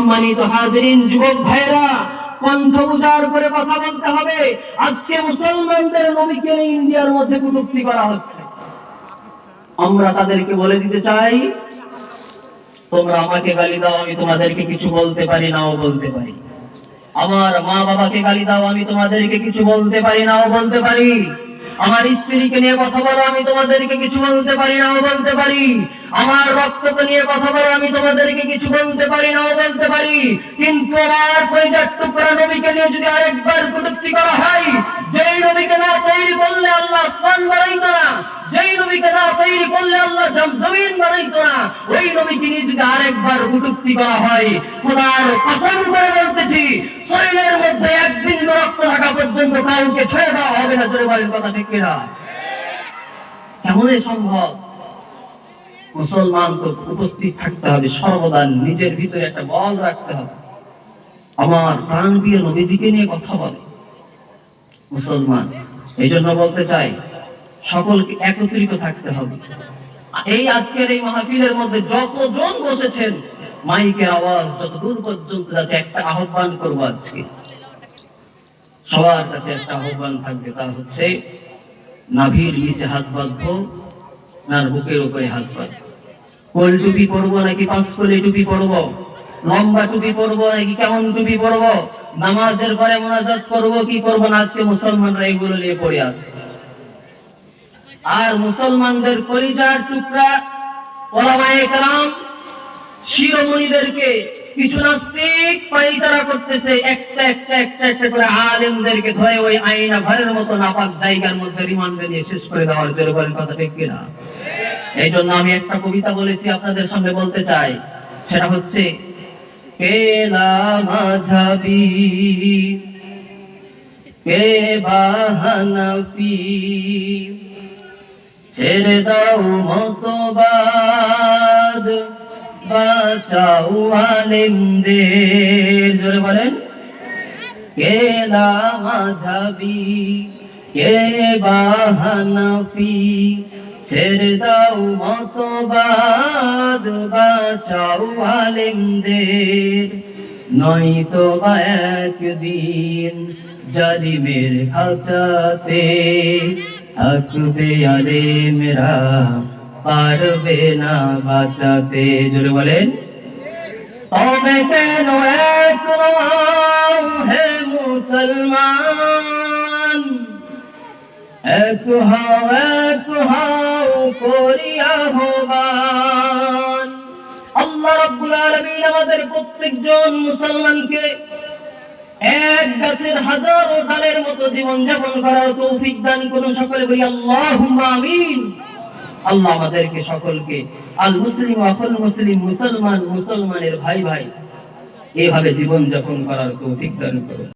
সম্মানিত হাজরিন, যুবক ভাইরা কণ্ঠ উজাড় করে কথা বলতে হবে। আজকে মুসলমানদের নবীকে ইন্ডিয়ার মধ্যে কটূক্তি করা হচ্ছে। আমরা তাদেরকে বলে দিতে চাই, তোমরা আমাকে গালি দাও, আমি তোমাদেরকে কিছু বলতে পারি নাও বলতে পারি। আমার মা বাবাকে গালি দাও, আমি তোমাদেরকে কিছু বলতে পারি নাও বলতে পারি। আমার স্ত্রীকে নিয়ে কথা বলো, আমি তোমাদেরকে কিছু বলতে পারি নাও বলতে পারি। আমার রক্তকে নিয়ে কথা বলো, আমি তোমাদেরকে কিছু বলতে পারি নাও বলতে পারি। কিন্তু আমার পরিজার টুকরা নবীকে নিয়ে যদি আরেকবার কটূক্তি করা হয়, যেই নবীকে না তৈরি করলে আল্লাহ আসমান বানাইতো না যেই নবীকে না তৈরি করলে আল্লাহ জম- জমিন বানাইতো না ওই যদি আরেকবার করা হয়, খোদার কসম করে বলতেছি, শরীরের মধ্যে রক্ত থাকা পর্যন্ত কাউকে ছেড়ে দেওয়া হবে না কথা ঠিক কেমনই সম্ভব? মুসলমান তো উপস্থিত থাকতে হবে, সর্বদা নিজের ভিতরে একটা বল রাখতে হবে। আমার প্রাণ প্রিয় নবীজিকে নিয়ে কথা বলে। মুসলমান, এই জন্য বলতে চাই, সকলকে একত্রিত থাকতে হবে। এই আজকের এই মাহফিলের মধ্যে যতজন বসেছেন, মাইকের আওয়াজ যত দূর পর্যন্ত যাচ্ছে, একটা আহ্বান করব আজকে। সবার কাছে একটা আহ্বান থাকবে, তা হচ্ছে নাভির নিচে হাত বাঁধবো, না বুকের উপরে হাত বাঁধবো। কোল টুপি পরবো নাকি পাঁচ কোলে টুপি পরবো? লম্বা টুপি পরবো নাকি কেমন টুপি পরবো? নামাজের পরে মোনাজাত করব, কি করব না? আজকে মুসলমানরা এগুলো নিয়ে পড়ে আছে। আর মুসলমানদের পরিজার টুকরা কেরাম, শিরোমণিদেরকে কিছু নাস্তিক পাইতারা করতেছে, একটা একটা একটা একটা করে আলেমদেরকে ধরে ওই আইনা ঘরের মতো নাপাক জায়গার মধ্যে রিমান্ডে নিয়ে শেষ করে দেওয়ার জন্য বলেন কথা ঠিক কিনা? এই জন্য আমি একটা কবিতা বলেছি আপনাদের সামনে বলতে চাই। সেটা হচ্ছে কেলা মাঝাবি, কে ছেড়ে দাও মতবাদ। বাঁচাও আলেমদের। জোরে বলেন। কেলা মাঝাবি, কে বাহানফি ছেড়ে দাও মতবাদ, বাঁচাও আলেমদের। নয়তো বা একদিন জালিমের খাঁচাতে থাকবে আলেমরা পারবে না বাঁচাতে। জোরে বলেন। তবে কেন এক হে মুসলমান, এক হও এক হও করিয়া হবান আল্লাহ রাব্বুল আলামিন আমাদের প্রত্যেকজন মুসলমানকে এক গাছের হাজারো ডালের মতো জীবন যাপন করার তৌফিক দান করুন সকলে বলি, আল্লাহুম্মা আমিন। আল্লাহ আমাদেরকে সকলকে আল মুসলিম আসল মুসলিম মুসলমান মুসলমানের ভাই ভাই, এভাবে জীবন যাপন করার তৌফিক দান করুন।